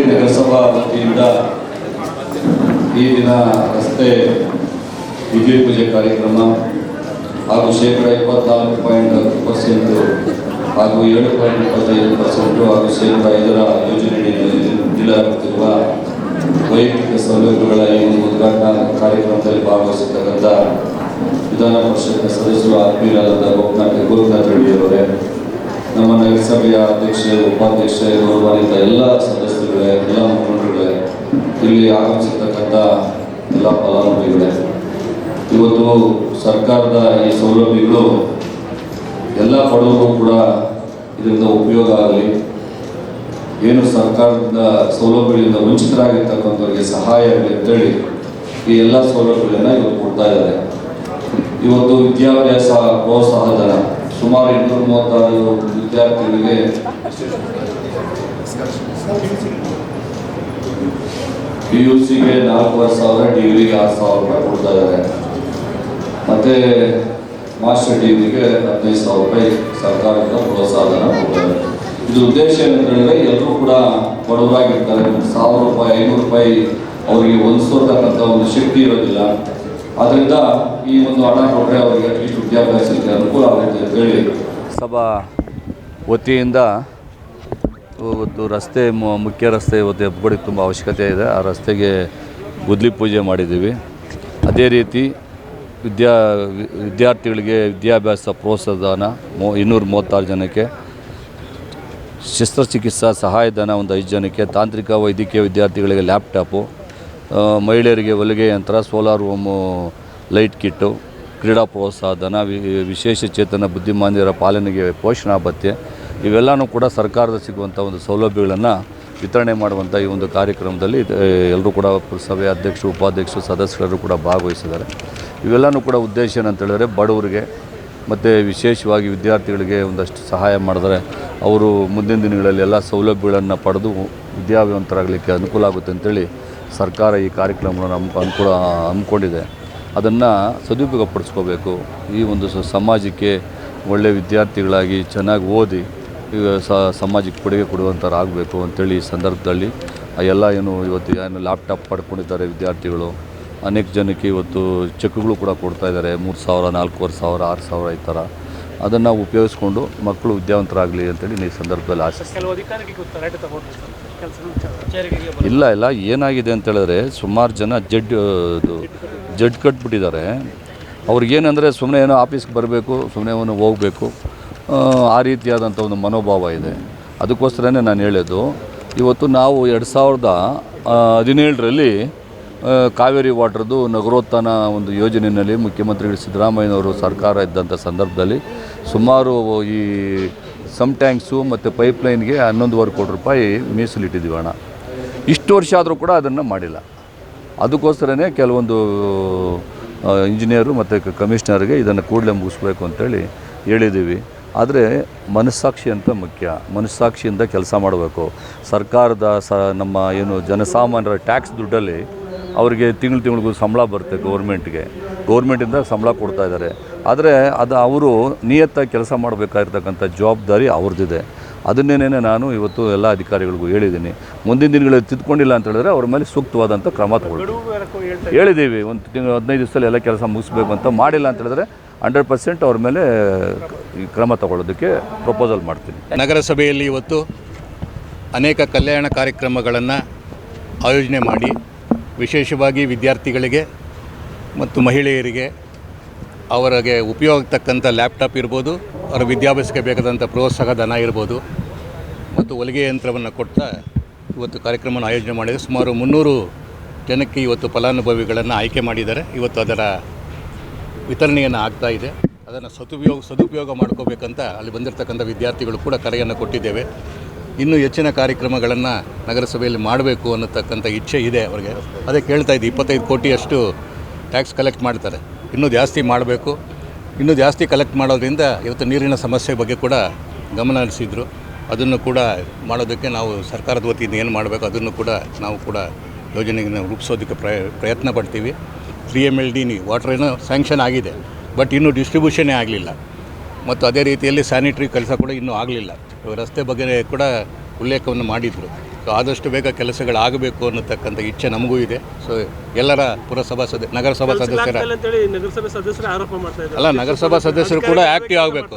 ಸೌಲಭ್ಯ ನಗರಸಭಾ ವತಿಯಿಂದ ಈ ದಿನ ರಸ್ತೆ ವಿಜಯ ಪೂಜೆ ಕಾರ್ಯಕ್ರಮ ಹಾಗೂ ಶೇಕಡ ಇಪ್ಪತ್ನಾಲ್ಕು ಪಾಯಿಂಟ್ ಹತ್ತು ಪರ್ಸೆಂಟು ಹಾಗೂ ಏಳು ಪಾಯಿಂಟ್ ಇಪ್ಪತ್ತೈದು ಪರ್ಸೆಂಟು ಹಾಗೂ ಶೇಕಡ ಐದರ ಯೋಜನೆಯಲ್ಲಿ ನೀಡಲಾಗುತ್ತಿರುವ ವೈಯಕ್ತಿಕ ಸೌಲಭ್ಯಗಳ ಈ ಒಂದು ಉದ್ಘಾಟನಾ ಕಾರ್ಯಕ್ರಮದಲ್ಲಿ ಭಾಗವಹಿಸತಕ್ಕಂಥ ವಿಧಾನ ಪರಿಷತ್ನ ಸದಸ್ಯರು ಆತ್ಮೀಯರಾದ ಗೋಪನಾಥ ಗೋಪನಾಥ ರೆಡ್ಡಿಯವರೇ, ನಮ್ಮ ನಗರಸಭೆಯ ಅಧ್ಯಕ್ಷೆ, ಉಪಾಧ್ಯಕ್ಷೆ, ಗೌರವಾನ್ವಿತ ಎಲ್ಲ ಸದಸ್ಯರುಗಳೇ ಎಲ್ಲ ಮುಖಂಡರುಗಳೇ, ಇಲ್ಲಿ ಆಗಮಿಸಿರ್ತಕ್ಕಂಥ ಎಲ್ಲ ಫಲಾನುಭವಿಗಳೇ, ಇವತ್ತು ಸರ್ಕಾರದ ಈ ಸೌಲಭ್ಯಗಳು ಎಲ್ಲ ಬಡವರು ಕೂಡ ಇದರಿಂದ ಉಪಯೋಗ ಆಗಲಿ. ಏನು ಸರ್ಕಾರದ ಸೌಲಭ್ಯಗಳಿಂದ ವಂಚಿತರಾಗಿರ್ತಕ್ಕಂಥವ್ರಿಗೆ ಸಹಾಯ ಆಗಲಿ ಈ ಎಲ್ಲ ಸೌಲಭ್ಯಗಳನ್ನು ಇವತ್ತು ಕೊಡ್ತಾ ಇದ್ದಾರೆ. ಇವತ್ತು ವಿದ್ಯಾಭ್ಯಾಸ ಪ್ರೋತ್ಸಾಹ ಧನ ಸುಮಾರು ಇನ್ನೂರ ಮೂವತ್ತಾರು ವಿದ್ಯಾರ್ಥಿಗಳಿಗೆ ಪಿ ಯು ಸಿಗೆ ನಾಲ್ಕೂವರೆ ಸಾವಿರ, ಡಿಗ್ರಿಗೆ ಆರು ಸಾವಿರ ರೂಪಾಯಿ ಕೊಡ್ತಾ ಇದ್ದಾರೆ. ಮತ್ತೆ ಮಾಸ್ಟರ್ ಡಿಗ್ರಿಗೆ ಹದಿನೈದು ಸಾವಿರ ರೂಪಾಯಿ ಸರ್ಕಾರದಿಂದ ಪ್ರೋತ್ಸಾಹನ ಕೊಡ್ತಾರೆ ಇದು ಉದ್ದೇಶ ಏನಂತ ಹೇಳಿದ್ರೆ ಎಲ್ಲರೂ ಕೂಡ ಬಡವರಾಗಿರ್ತಾರೆ. ಸಾವಿರ ರೂಪಾಯಿ, ಐನೂರು ರೂಪಾಯಿ ಅವರಿಗೆ ಹೊಂದಿಸೋತಕ್ಕಂಥ ಒಂದು ಶಕ್ತಿ ಇರೋದಿಲ್ಲ. ಆದ್ದರಿಂದ ಈ ಒಂದು ಹಣ ಕೊಟ್ಟರೆ ಅವರಿಗೆ ಅಟ್ಲೀಸ್ಟ್ ವಿದ್ಯಾಭ್ಯಾಸಕ್ಕೆ ಅನುಕೂಲ ಆಗುತ್ತೆ ಅಂತ ಹೇಳಿ ಸಭಾ ವತಿಯಿಂದ ಇವತ್ತು ರಸ್ತೆ ಮುಖ್ಯ ರಸ್ತೆ ಇವತ್ತು ಹೆಬ್ಬಗೋಡಿಗೆ ತುಂಬ ಅವಶ್ಯಕತೆ ಇದೆ. ಆ ರಸ್ತೆಗೆ ಗುದ್ಲಿ ಪೂಜೆ ಮಾಡಿದ್ದೀವಿ. ಅದೇ ರೀತಿ ವಿದ್ಯಾ, ವಿದ್ಯಾರ್ಥಿಗಳಿಗೆ ವಿದ್ಯಾಭ್ಯಾಸ ಪ್ರೋತ್ಸಾಹಧನ ಮೂ, ಇನ್ನೂರ ಮೂವತ್ತಾರು ಜನಕ್ಕೆ ಶಸ್ತ್ರಚಿಕಿತ್ಸಾ ಸಹಾಯಧನ ಒಂದು ಐದು ಜನಕ್ಕೆ, ತಾಂತ್ರಿಕ ವೈದ್ಯಕೀಯ ವಿದ್ಯಾರ್ಥಿಗಳಿಗೆ ಲ್ಯಾಪ್ಟಾಪು ಮಹಿಳೆಯರಿಗೆ ಹೊಲಿಗೆ ಯಂತ್ರ, ಸೋಲಾರ್ ಹೋಮು ಲೈಟ್ ಕಿಟ್ಟು, ಕ್ರೀಡಾ ಪ್ರೋತ್ಸಾಹ ಧನ ವಿಶೇಷ ಚೇತನ ಬುದ್ಧಿಮಾಂದ್ಯರ ಪಾಲನೆಗೆ ಪೋಷಣಾ ಭತ್ಯೆ ಇವೆಲ್ಲನೂ ಕೂಡ ಸರ್ಕಾರದ ಸಿಗುವಂಥ ಒಂದು ಸೌಲಭ್ಯಗಳನ್ನು ವಿತರಣೆ ಮಾಡುವಂಥ ಈ ಒಂದು ಕಾರ್ಯಕ್ರಮದಲ್ಲಿ ಎಲ್ಲರೂ ಕೂಡ ಪುರಸಭೆ ಅಧ್ಯಕ್ಷರು, ಉಪಾಧ್ಯಕ್ಷರು, ಸದಸ್ಯರು ಕೂಡ ಭಾಗವಹಿಸಿದ್ದಾರೆ. ಇವೆಲ್ಲನೂ ಕೂಡ ಉದ್ದೇಶ ಏನಂತ ಹೇಳಿದ್ರೆ ಬಡವರಿಗೆ ಮತ್ತು ವಿಶೇಷವಾಗಿ ವಿದ್ಯಾರ್ಥಿಗಳಿಗೆ ಒಂದಷ್ಟು ಸಹಾಯ ಮಾಡಿದರೆ ಅವರು ಮುಂದಿನ ದಿನಗಳಲ್ಲಿ ಎಲ್ಲ ಸೌಲಭ್ಯಗಳನ್ನು ಪಡೆದು ವಿದ್ಯಾವಂತರಾಗಲಿಕ್ಕೆ ಅನುಕೂಲ ಆಗುತ್ತೆ ಅಂತೇಳಿ ಸರ್ಕಾರ ಈ ಕಾರ್ಯಕ್ರಮವನ್ನು ಹಮ್ ಅನುಕೂಲ, ಹಮ್ಮಿಕೊಂಡಿದೆ. ಅದನ್ನು ಸದುಪಯೋಗಪಡಿಸ್ಕೋಬೇಕು. ಈ ಒಂದು ಸಮಾಜಕ್ಕೆ ಒಳ್ಳೆಯ ವಿದ್ಯಾರ್ಥಿಗಳಾಗಿ ಚೆನ್ನಾಗಿ ಓದಿ ಈಗ ಸ ಸಮಾಜಕ್ಕೆ ಕೊಡುಗೆ ಕೊಡುವಂಥವ್ರು ಆಗಬೇಕು ಅಂತೇಳಿ ಈ ಸಂದರ್ಭದಲ್ಲಿ ಆ ಎಲ್ಲ ಏನು ಇವತ್ತು ಏನು ಲ್ಯಾಪ್ಟಾಪ್ ಪಡ್ಕೊಂಡಿದ್ದಾರೆ ವಿದ್ಯಾರ್ಥಿಗಳು. ಅನೇಕ ಜನಕ್ಕೆ ಇವತ್ತು ಚೆಕ್ಗಳು ಕೂಡ ಕೊಡ್ತಾ ಇದ್ದಾರೆ. ಮೂರು ಸಾವಿರ ನಾಲ್ಕೂವರೆ ಸಾವಿರ ಆರು ಸಾವಿರ ಈ ಥರ. ಅದನ್ನು ಉಪಯೋಗಿಸ್ಕೊಂಡು ಮಕ್ಕಳು ವಿದ್ಯಾವಂತರಾಗಲಿ ಅಂತೇಳಿ ಈ ಸಂದರ್ಭದಲ್ಲಿ ಆಸೆ ಇಲ್ಲ ಇಲ್ಲ. ಏನಾಗಿದೆ ಅಂತ ಹೇಳಿದ್ರೆ ಸುಮಾರು ಜನ ಜಡ್ ಇದು ಜಡ್ ಕಟ್ಬಿಟ್ಟಿದ್ದಾರೆ. ಅವ್ರಿಗೇನಂದರೆ ಸುಮ್ಮನೆ ಏನೋ ಆಫೀಸ್ಗೆ ಬರಬೇಕು ಸುಮ್ಮನೆ ಏನೋ ಹೋಗಬೇಕು. ಆ ರೀತಿಯಾದಂಥ ಒಂದು ಮನೋಭಾವ ಇದೆ. ಅದಕ್ಕೋಸ್ಕರನೇ ನಾನು ಹೇಳೋದು, ಇವತ್ತು ನಾವು ಎರಡು ಸಾವಿರದ ಹದಿನೇಳರಲ್ಲಿ ಕಾವೇರಿ ವಾಟರ್ದು ನಗರೋತ್ಥಾನ ಒಂದು ಯೋಜನೆಯಲ್ಲಿ ಮುಖ್ಯಮಂತ್ರಿಗಳು ಸಿದ್ದರಾಮಯ್ಯನವರು ಸರ್ಕಾರ ಇದ್ದಂಥ ಸಂದರ್ಭದಲ್ಲಿ ಸುಮಾರು ಈ ಸಮ್ ಟ್ಯಾಂಕ್ಸು ಮತ್ತು ಪೈಪ್ಲೈನ್ಗೆ ಹನ್ನೊಂದುವರೆ ಕೋಟಿ ರೂಪಾಯಿ ಮೀಸಲಿಟ್ಟಿದ್ದೀವಿ ಹಣ ಇಷ್ಟು ವರ್ಷ ಆದರೂ ಕೂಡ ಅದನ್ನು ಮಾಡಿಲ್ಲ. ಅದಕ್ಕೋಸ್ಕರನೇ ಕೆಲವೊಂದು ಇಂಜಿನಿಯರು ಮತ್ತು ಕಮಿಷನರ್ಗೆ ಇದನ್ನು ಕೂಡಲೇ ಮುಗಿಸ್ಬೇಕು ಅಂತೇಳಿ ಹೇಳಿದ್ದೀವಿ. ಆದರೆ ಮನಸ್ಸಾಕ್ಷಿ ಅಂತ ಮುಖ್ಯ. ಮನಸ್ಸಾಕ್ಷಿಯಿಂದ ಕೆಲಸ ಮಾಡಬೇಕು. ಸರ್ಕಾರದ ಸ ನಮ್ಮ ಏನು ಜನಸಾಮಾನ್ಯರ ಟ್ಯಾಕ್ಸ್ ದುಡ್ಡಲ್ಲಿ ಅವರಿಗೆ ತಿಂಗಳು ತಿಂಗಳಿಗೂ ಸಂಬಳ ಬರುತ್ತೆ ಗೌರ್ಮೆಂಟ್ಗೆ. ಗೌರ್ಮೆಂಟಿಂದ ಸಂಬಳ ಕೊಡ್ತಾ ಇದ್ದಾರೆ. ಆದರೆ ಅದು ಅವರು ನಿಯತ್ತಾಗಿ ಕೆಲಸ ಮಾಡಬೇಕಾಗಿರ್ತಕ್ಕಂಥ ಜವಾಬ್ದಾರಿ ಅವ್ರದ್ದಿದೆ ಅದನ್ನೇನೇ ನಾನು ಇವತ್ತು ಎಲ್ಲ ಅಧಿಕಾರಿಗಳಿಗೂ ಹೇಳಿದ್ದೀನಿ. ಮುಂದಿನ ದಿನಗಳಲ್ಲಿ ತಿದ್ಕೊಂಡಿಲ್ಲ ಅಂತ ಹೇಳಿದ್ರೆ ಅವ್ರ ಮೇಲೆ ಸೂಕ್ತವಾದಂಥ ಕ್ರಮ ತಗೊಳ್ಳಿ ಹೇಳಿದ್ದೀವಿ, ಒಂದು ತಿಂಗಳು ಹದಿನೈದು ದಿವಸದಲ್ಲಿ ಎಲ್ಲ ಕೆಲಸ ಮುಗಿಸ್ಬೇಕು ಅಂತ ಮಾಡಿಲ್ಲ ಅಂತ ಹೇಳಿದ್ರೆ ಹಂಡ್ರೆಡ್ ಪರ್ಸೆಂಟ್ ಅವ್ರ ಮೇಲೆ ಕ್ರಮ ತಗೊಳ್ಳೋದಕ್ಕೆ ಪ್ರಪೋಸಲ್ ಮಾಡ್ತೀನಿ. ನಗರಸಭೆಯಲ್ಲಿ ಇವತ್ತು ಅನೇಕ ಕಲ್ಯಾಣ ಕಾರ್ಯಕ್ರಮಗಳನ್ನು ಆಯೋಜನೆ ಮಾಡಿ ವಿಶೇಷವಾಗಿ ವಿದ್ಯಾರ್ಥಿಗಳಿಗೆ ಮತ್ತು ಮಹಿಳೆಯರಿಗೆ ಅವರಿಗೆ ಉಪಯೋಗತಕ್ಕಂಥ ಲ್ಯಾಪ್ಟಾಪ್ ಇರ್ಬೋದು ಅವರ ವಿದ್ಯಾಭ್ಯಾಸಕ್ಕೆ ಬೇಕಾದಂಥ ಪ್ರೋತ್ಸಾಹ ಧನ ಇರ್ಬೋದು ಮತ್ತು ಹೊಲಿಗೆ ಯಂತ್ರವನ್ನು ಕೊಡ್ತಾ ಇವತ್ತು ಕಾರ್ಯಕ್ರಮವನ್ನು ಆಯೋಜನೆ ಮಾಡಿದೆ ಸುಮಾರು ಮುನ್ನೂರು ಜನಕ್ಕೆ ಇವತ್ತು ಫಲಾನುಭವಿಗಳನ್ನು ಆಯ್ಕೆ ಮಾಡಿದ್ದಾರೆ. ಇವತ್ತು ಅದರ ವಿತರಣೆಯನ್ನು ಆಗ್ತಾ ಇದೆ. ಅದನ್ನು ಸದುಪಯೋಗ ಸದುಪಯೋಗ ಮಾಡ್ಕೋಬೇಕಂತ ಅಲ್ಲಿ ಬಂದಿರತಕ್ಕಂಥ ವಿದ್ಯಾರ್ಥಿಗಳು ಕೂಡ ಕರೆಯನ್ನು ಕೊಟ್ಟಿದ್ದೇವೆ. ಇನ್ನೂ ಹೆಚ್ಚಿನ ಕಾರ್ಯಕ್ರಮಗಳನ್ನು ನಗರಸಭೆಯಲ್ಲಿ ಮಾಡಬೇಕು ಅನ್ನತಕ್ಕಂಥ ಇಚ್ಛೆ ಇದೆ ಅವರಿಗೆ. ಅದೇ ಕೇಳ್ತಾ ಇದ್ದೆ, ಇಪ್ಪತ್ತೈದು ಕೋಟಿಯಷ್ಟು ಟ್ಯಾಕ್ಸ್ ಕಲೆಕ್ಟ್ ಮಾಡ್ತಾರೆ. ಇನ್ನೂ ಜಾಸ್ತಿ ಮಾಡಬೇಕು. ಇನ್ನೂ ಜಾಸ್ತಿ ಕಲೆಕ್ಟ್ ಮಾಡೋದ್ರಿಂದ ಇವತ್ತು ನೀರಿನ ಸಮಸ್ಯೆ ಬಗ್ಗೆ ಕೂಡ ಗಮನ ಹರಿಸಿದ್ರು. ಅದನ್ನು ಕೂಡ ಮಾಡೋದಕ್ಕೆ ನಾವು ಸರ್ಕಾರದ ವತಿಯಿಂದ ಏನು ಮಾಡಬೇಕು, ಅದನ್ನು ಕೂಡ ನಾವು ಕೂಡ ಯೋಜನೆಯನ್ನು ರೂಪಿಸೋದಕ್ಕೆ ಪ್ರಯ, ಪ್ರಯತ್ನ ಪಡ್ತೀವಿ. ತ್ರೀ ಎಂ ಎಲ್ ಡಿ ನಿ ವಾಟರ್ ಏನೋ ಸ್ಯಾಂಕ್ಷನ್ ಆಗಿದೆ ಬಟ್ ಇನ್ನೂ ಡಿಸ್ಟ್ರಿಬ್ಯೂಷನೇ ಆಗಲಿಲ್ಲ. ಮತ್ತು ಅದೇ ರೀತಿಯಲ್ಲಿ ಸ್ಯಾನಿಟ್ರಿ ಕೆಲಸ ಕೂಡ ಇನ್ನೂ ಆಗಲಿಲ್ಲ. ರಸ್ತೆ ಬಗ್ಗೆ ಕೂಡ ಉಲ್ಲೇಖವನ್ನು ಮಾಡಿದರು. ಸೊ ಆದಷ್ಟು ಬೇಗ ಕೆಲಸಗಳಾಗಬೇಕು ಅನ್ನತಕ್ಕಂಥ ಇಚ್ಛೆ ನಮಗೂ ಇದೆ. ಸೊ ಎಲ್ಲರ ಪುರಸಭಾ ಸದ ನಗರಸಭಾ ಸದಸ್ಯರ ಅಲ್ಲ ನಗರಸಭಾ ಸದಸ್ಯರು ಕೂಡ ಆ್ಯಕ್ಟಿವ್ ಆಗಬೇಕು.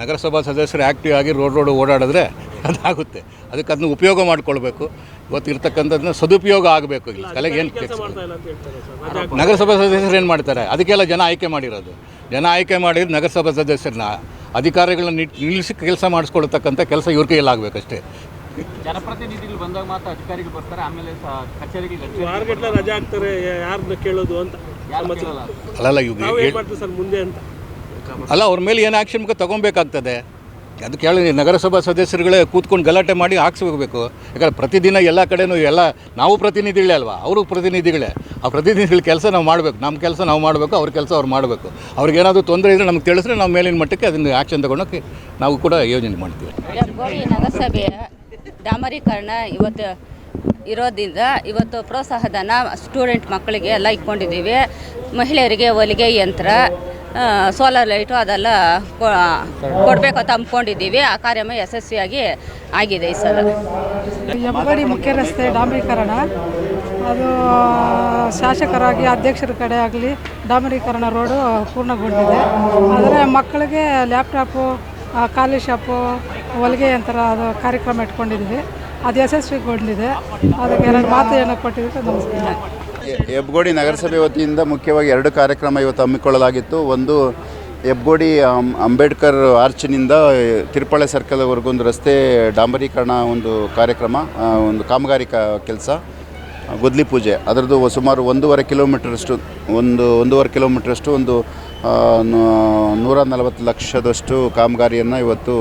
ನಗರಸಭಾ ಸದಸ್ಯರು ಆ್ಯಕ್ಟಿವ್ ಆಗಿ ರೋಡ್ ರೋಡ್ ಓಡಾಡಿದ್ರೆ ಅದಾಗುತ್ತೆ. ಅದಕ್ಕೆ ಅದನ್ನ ಉಪಯೋಗ ಮಾಡ್ಕೊಳ್ಬೇಕು. ಇವತ್ತು ಇರ್ತಕ್ಕಂಥದ್ದನ್ನ ಸದುಪಯೋಗ ಆಗಬೇಕು ಇಲ್ಲಿ. ಕಲೆಗೆ ಏನು ಕೆಲಸ ಮಾಡ್ತಾ ಇಲ್ಲ ಅಂತ ಹೇಳ್ತಾರೆ ಸರ್. ರಜೆ ನಗರಸಭಾ ಸದಸ್ಯರು ಏನು ಮಾಡ್ತಾರೆ? ಅದಕ್ಕೆಲ್ಲ ಜನ ಆಯ್ಕೆ ಮಾಡಿರೋದು. ಜನ ಆಯ್ಕೆ ಮಾಡಿದ್ರೆ ನಗರಸಭಾ ಸದಸ್ಯರನ್ನ ಅಧಿಕಾರಿಗಳನ್ನ ನಿಲ್ಲಿಸಿ ಕೆಲಸ ಮಾಡಿಸ್ಕೊಳ್ತಕ್ಕಂಥ ಕೆಲಸ ಇವ್ರ ಕೈಯಲ್ಲಿ ಆಗಬೇಕಷ್ಟೇ. ಜನಪ್ರತಿನಿಧಿಗಳು ಬಂದಾಗ ಮಾತ್ರ ಅಧಿಕಾರಿಗಳು ಬರ್ತಾರೆ ಆಮೇಲೆ ಕಚೇರಿಗೆ ರಜೆ ಹಾಕ್ತಾರೆ ಯಾರನ್ನ ಕೇಳೋದು ಅಂತ. ಅಲ್ಲಲ್ಲ ಇವಾಗ ಮುಂದೆ ಅಂತ. ಅಲ್ಲ ಅವ್ರ ಮೇಲೆ ಏನು ಆ್ಯಕ್ಷನ್ ತಗೊಬೇಕಾಗ್ತದೆ? ಅದು ಕೇಳಿ ನಗರಸಭಾ ಸದಸ್ಯರುಗಳೇ ಕೂತ್ಕೊಂಡು ಗಲಾಟೆ ಮಾಡಿ ಹಾಕ್ಸ್ಬೇಕು. ಯಾಕಂದ್ರೆ ಪ್ರತಿದಿನ ಎಲ್ಲ ಕಡೆನೂ ಎಲ್ಲ ನಾವು ಪ್ರತಿನಿಧಿಗಳೇ ಅಲ್ವಾ? ಅವರು ಪ್ರತಿನಿಧಿಗಳೇ. ಆ ಪ್ರತಿನಿಧಿಗಳ ಕೆಲಸ ನಾವು ಮಾಡಬೇಕು. ನಮ್ಮ ಕೆಲಸ ನಾವು ಮಾಡಬೇಕು, ಅವ್ರ ಕೆಲಸ ಅವ್ರು ಮಾಡಬೇಕು. ಅವ್ರಿಗೇನಾದರೂ ತೊಂದರೆ ಇದ್ದರೆ ನಮ್ಗೆ ತಿಳಿಸ್ರೆ ನಾವು ಮೇಲಿನ ಮಟ್ಟಕ್ಕೆ ಅದನ್ನು ಆ್ಯಕ್ಷನ್ ತಗೊಳಕ್ಕೆ ನಾವು ಕೂಡ ಯೋಜನೆ ಮಾಡ್ತೀವಿ. ನಗರಸಭೆಯ ಡಾಮರೀಕರಣ ಇವತ್ತು ಇರೋದ್ರಿಂದ ಇವತ್ತು ಪ್ರೋತ್ಸಾಹಧನ ಸ್ಟೂಡೆಂಟ್ ಮಕ್ಕಳಿಗೆ ಎಲ್ಲ ಇಟ್ಕೊಂಡಿದ್ದೀವಿ. ಮಹಿಳೆಯರಿಗೆ ಹೊಲಿಗೆ ಯಂತ್ರ ಸೋಲಾರ್ ಲೈಟು ಅದೆಲ್ಲ ಕೊಡಬೇಕು ಅಂತ ಅಂದ್ಕೊಂಡಿದ್ದೀವಿ. ಆ ಕಾರ್ಯಕ್ರಮ ಯಶಸ್ವಿಯಾಗಿ ಆಗಿದೆ ಈ ಸಲ. ಯಮಗಡಿ ಮುಖ್ಯ ರಸ್ತೆ ಡಾಂಬರೀಕರಣ. ಅದು ಶಾಸಕರಾಗಿ ಅಧ್ಯಕ್ಷರ ಕಡೆ ಆಗಲಿ ಡಾಂಬರೀಕರಣ ರೋಡು ಪೂರ್ಣಗೊಂಡಿದೆ. ಆದರೆ ಮಕ್ಕಳಿಗೆ ಲ್ಯಾಪ್ಟಾಪು ಖಾಲಿ ಶಾಪು ಹೊಲಿಗೆ ಯಂತ್ರ ಅದು ಕಾರ್ಯಕ್ರಮ ಇಟ್ಕೊಂಡಿದ್ವಿ ಅದು ಯಶಸ್ವಿಗೊಂಡಿದೆ. ಅದಕ್ಕೆ ಎರಡು ಮಾತು ಏನಕ್ಕೆ ಕೊಟ್ಟಿದ್ದಕ್ಕೆ ನಮಸ್ಕಾರ. ಹೆಬ್ಗೋಡಿ ನಗರಸಭೆ ವತಿಯಿಂದ ಮುಖ್ಯವಾಗಿ ಎರಡು ಕಾರ್ಯಕ್ರಮ ಇವತ್ತು ಹಮ್ಮಿಕೊಳ್ಳಲಾಗಿತ್ತು. ಒಂದು ಹೆಬ್ಗೋಡಿ ಅಂಬೇಡ್ಕರ್ ಆರ್ಚಿನಿಂದ ತಿರುಪಳೆ ಸರ್ಕಲ್ವರೆಗೂ ಒಂದು ರಸ್ತೆ ಡಾಂಬರೀಕರಣ ಒಂದು ಕಾರ್ಯಕ್ರಮ ಒಂದು ಕಾಮಗಾರಿ ಕೆಲಸ, ಗುದ್ಲಿ ಪೂಜೆ. ಅದರದ್ದು ಸುಮಾರು ಒಂದೂವರೆ ಕಿಲೋಮೀಟ್ರಷ್ಟು ಒಂದು, ಒಂದೂವರೆ ಕಿಲೋಮೀಟ್ರಷ್ಟು ಒಂದು ನೂರ ನಲವತ್ತು ಲಕ್ಷದಷ್ಟು ಕಾಮಗಾರಿಯನ್ನು ಇವತ್ತು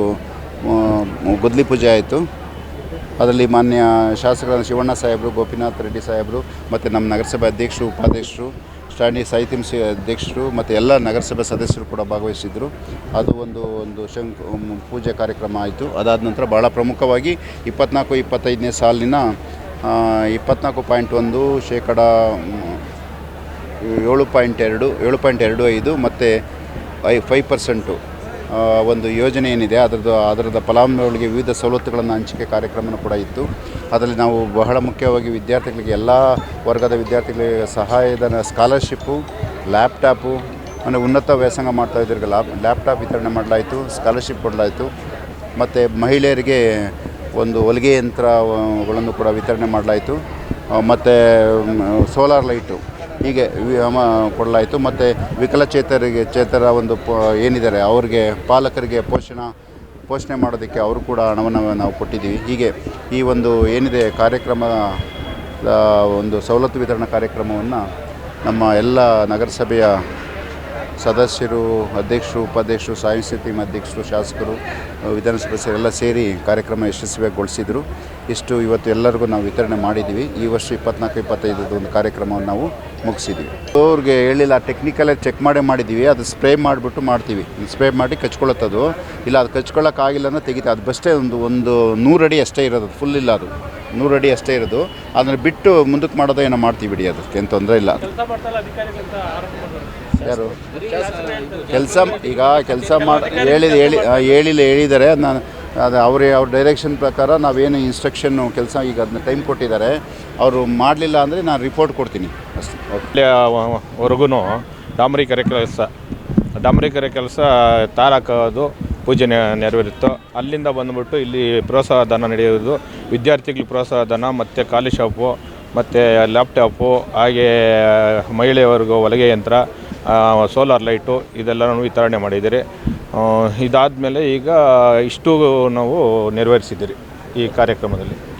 ಗುದ್ಲಿ ಪೂಜೆ ಆಯಿತು. ಅದರಲ್ಲಿ ಮಾನ್ಯ ಶಾಸಕರಾದ ಶಿವಣ್ಣ ಸಾಹೇಬರು, ಗೋಪಿನಾಥ್ ರೆಡ್ಡಿ ಸಾಹೇಬರು, ಮತ್ತು ನಮ್ಮ ನಗರಸಭೆ ಅಧ್ಯಕ್ಷರು, ಉಪಾಧ್ಯಕ್ಷರು ಸ್ಟ್ಯಾಂಡಿ ಸಾಹಿತ್ಯ ಅಧ್ಯಕ್ಷರು, ಮತ್ತು ಎಲ್ಲ ನಗರಸಭೆ ಸದಸ್ಯರು ಕೂಡ ಭಾಗವಹಿಸಿದ್ದರು ಅದು ಒಂದು ಒಂದು ಶಂಕು ಪೂಜೆ ಕಾರ್ಯಕ್ರಮ ಆಯಿತು. ಅದಾದ ನಂತರ ಭಾಳ ಪ್ರಮುಖವಾಗಿ ಇಪ್ಪತ್ನಾಲ್ಕು, ಇಪ್ಪತ್ತೈದನೇ ಸಾಲಿನ ಇಪ್ಪತ್ನಾಲ್ಕು ಪಾಯಿಂಟ್ ಒಂದು ಶೇಕಡ ಏಳು ಪಾಯಿಂಟ್ ಎರಡು, ಏಳು ಪಾಯಿಂಟ್ ಎರಡು ಐದು, ಮತ್ತು ಐ, ಫೈವ್ ಪರ್ಸೆಂಟು ಒಂದು ಯೋಜನೆ ಏನಿದೆ, ಅದರದ್ದು, ಅದರದ ಫಲಾನುಭವಿಗಳಿಗೆ ವಿವಿಧ ಸವಲತ್ತುಗಳನ್ನು ಹಂಚಿಕೆ ಕಾರ್ಯಕ್ರಮನೂ ಕೂಡ ಇತ್ತು. ಅದರಲ್ಲಿ ನಾವು ಬಹಳ ಮುಖ್ಯವಾಗಿ ವಿದ್ಯಾರ್ಥಿಗಳಿಗೆ ಎಲ್ಲ ವರ್ಗದ ವಿದ್ಯಾರ್ಥಿಗಳಿಗೆ ಸಹಾಯಧನ ಸ್ಕಾಲರ್ಶಿಪ್ಪು, ಲ್ಯಾಪ್ಟಾಪು, ಅಂದರೆ ಉನ್ನತ ವ್ಯಾಸಂಗ ಮಾಡ್ತಾ ಇದ್ದವ್ರಿಗೆ ಲ್ಯಾಪ್, ಲ್ಯಾಪ್ಟಾಪ್ ವಿತರಣೆ ಮಾಡಲಾಯಿತು, ಸ್ಕಾಲರ್ಶಿಪ್ ಕೊಡಲಾಯಿತು. ಮತ್ತು ಮಹಿಳೆಯರಿಗೆ ಒಂದು ಹೊಲಿಗೆ ಯಂತ್ರಗಳನ್ನು ಕೂಡ ವಿತರಣೆ ಮಾಡಲಾಯಿತು. ಮತ್ತು ಸೋಲಾರ್ ಲೈಟು. ಹೀಗೆ ಕೊಡಲಾಯಿತು. ಮತ್ತು ವಿಕಲಚೇತರಿಗೆ ಚೇತರ ಒಂದು ಪ ಏನಿದ್ದಾರೆ, ಅವ್ರಿಗೆ ಪಾಲಕರಿಗೆ ಪೋಷಣ, ಪೋಷಣೆ ಮಾಡೋದಕ್ಕೆ ಅವರು ಕೂಡ ಹಣವನ್ನು ನಾವು ಕೊಟ್ಟಿದ್ದೀವಿ. ಹೀಗೆ ಈ ಒಂದು ಏನಿದೆ ಕಾರ್ಯಕ್ರಮ ಒಂದು ಸವಲತ್ತು ವಿತರಣಾ ಕಾರ್ಯಕ್ರಮವನ್ನು ನಮ್ಮ ಎಲ್ಲ ನಗರಸಭೆಯ ಸದಸ್ಯರು, ಅಧ್ಯಕ್ಷರು, ಉಪಾಧ್ಯಕ್ಷರು ಸಾಹಿತ್ಯ ಟೀಮ್ ಅಧ್ಯಕ್ಷರು, ಶಾಸಕರು ವಿಧಾನಸಭೆಲ್ಲ ಸೇರಿ ಕಾರ್ಯಕ್ರಮ ಯಶಸ್ವಿಗೊಳಿಸಿದರು ಇಷ್ಟು ಇವತ್ತು ಎಲ್ಲರಿಗೂ ನಾವು ವಿತರಣೆ ಮಾಡಿದ್ದೀವಿ. ಈ ವರ್ಷ ಇಪ್ಪತ್ನಾಲ್ಕು, ಇಪ್ಪತ್ತೈದು ಒಂದು ಕಾರ್ಯಕ್ರಮವನ್ನು ನಾವು ಮುಗಿಸಿದ್ದೀವಿ. ಅವ್ರಿಗೆ ಹೇಳಿಲ್ಲ ಟೆಕ್ನಿಕಲ್ಲೇ ಚೆಕ್ ಮಾಡೇ ಮಾಡಿದ್ದೀವಿ. ಅದು ಸ್ಪ್ರೇ ಮಾಡಿಬಿಟ್ಟು ಮಾಡ್ತೀವಿ. ಸ್ಪ್ರೇ ಮಾಡಿ ಕಚ್ಕೊಳ್ಳುತ್ತದು, ಇಲ್ಲ ಅದು ಕಚ್ಕೊಳ್ಳೋಕ್ಕಾಗಿಲ್ಲ ಅಂದರೆ ತೆಗಿತಾ ಅದು ಬಷ್ಟೇ ಒಂದು ಒಂದು ನೂರು ಅಡಿ ಅಷ್ಟೇ ಇರೋದು ಫುಲ್ ಇಲ್ಲ ಅದು. ನೂರು ಅಡಿ ಅಷ್ಟೇ ಇರೋದು. ಅದನ್ನ ಬಿಟ್ಟು ಮುಂದಕ್ಕೆ ಮಾಡೋದೇ ಏನೋ ಮಾಡ್ತೀವಿ ಬಿಡಿ ಅದಕ್ಕೆ ಏನು ತೊಂದರೆ ಇಲ್ಲ. ಯಾರು? ಕೆಲಸ ಈಗ ಕೆಲಸ ಮಾಡಿ ಹೇಳಿದ ಹೇಳಿ ಹೇಳಿಲ್ಲ ಹೇಳಿದ್ದಾರೆ. ನಾನು ಅದು ಅವರೇ ಅವ್ರ ಡೈರೆಕ್ಷನ್ ಪ್ರಕಾರ ನಾವೇನು ಇನ್ಸ್ಟ್ರಕ್ಷನ್ನು ಕೆಲಸ ಈಗ ಅದನ್ನ ಟೈಮ್ ಕೊಟ್ಟಿದ್ದಾರೆ. ಅವರು ಮಾಡಲಿಲ್ಲ ಅಂದರೆ ನಾನು ರಿಪೋರ್ಟ್ ಕೊಡ್ತೀನಿ. ಅಷ್ಟೇ. ಓಕೆ ವರೆಗೂ ಡಾಂಬರೀಕರ ಕೆಲಸ. ಡಾಂಬರೀಕರ ಕೆಲಸ ತಾರಾಕೋದು ಪೂಜೆ ನೆರವೇರಿತ್ತು, ಅಲ್ಲಿಂದ ಬಂದುಬಿಟ್ಟು ಇಲ್ಲಿ ಪ್ರೋತ್ಸಾಹ ಧನ ನಡೆಯೋದು. ವಿದ್ಯಾರ್ಥಿಗಳಿಗೆ ಪ್ರೋತ್ಸಾಹ ಧನ ಮತ್ತು ಖಾಲಿ ಶಾಪು, ಮತ್ತು ಲ್ಯಾಪ್ಟಾಪು, ಹಾಗೆ ಮಹಿಳೆಯವರೆಗೂ ಹೊಲಿಗೆ ಯಂತ್ರ ಸೋಲಾರ್ ಲೈಟು, ಇದೆಲ್ಲನೂ ವಿತರಣೆ ಮಾಡಿದ್ದೀರಿ. ಇದಾದಮೇಲೆ ಈಗ ಇಷ್ಟು ನಾವು ನೆರವೇರಿಸಿದ್ದೀರಿ ಈ ಕಾರ್ಯಕ್ರಮದಲ್ಲಿ.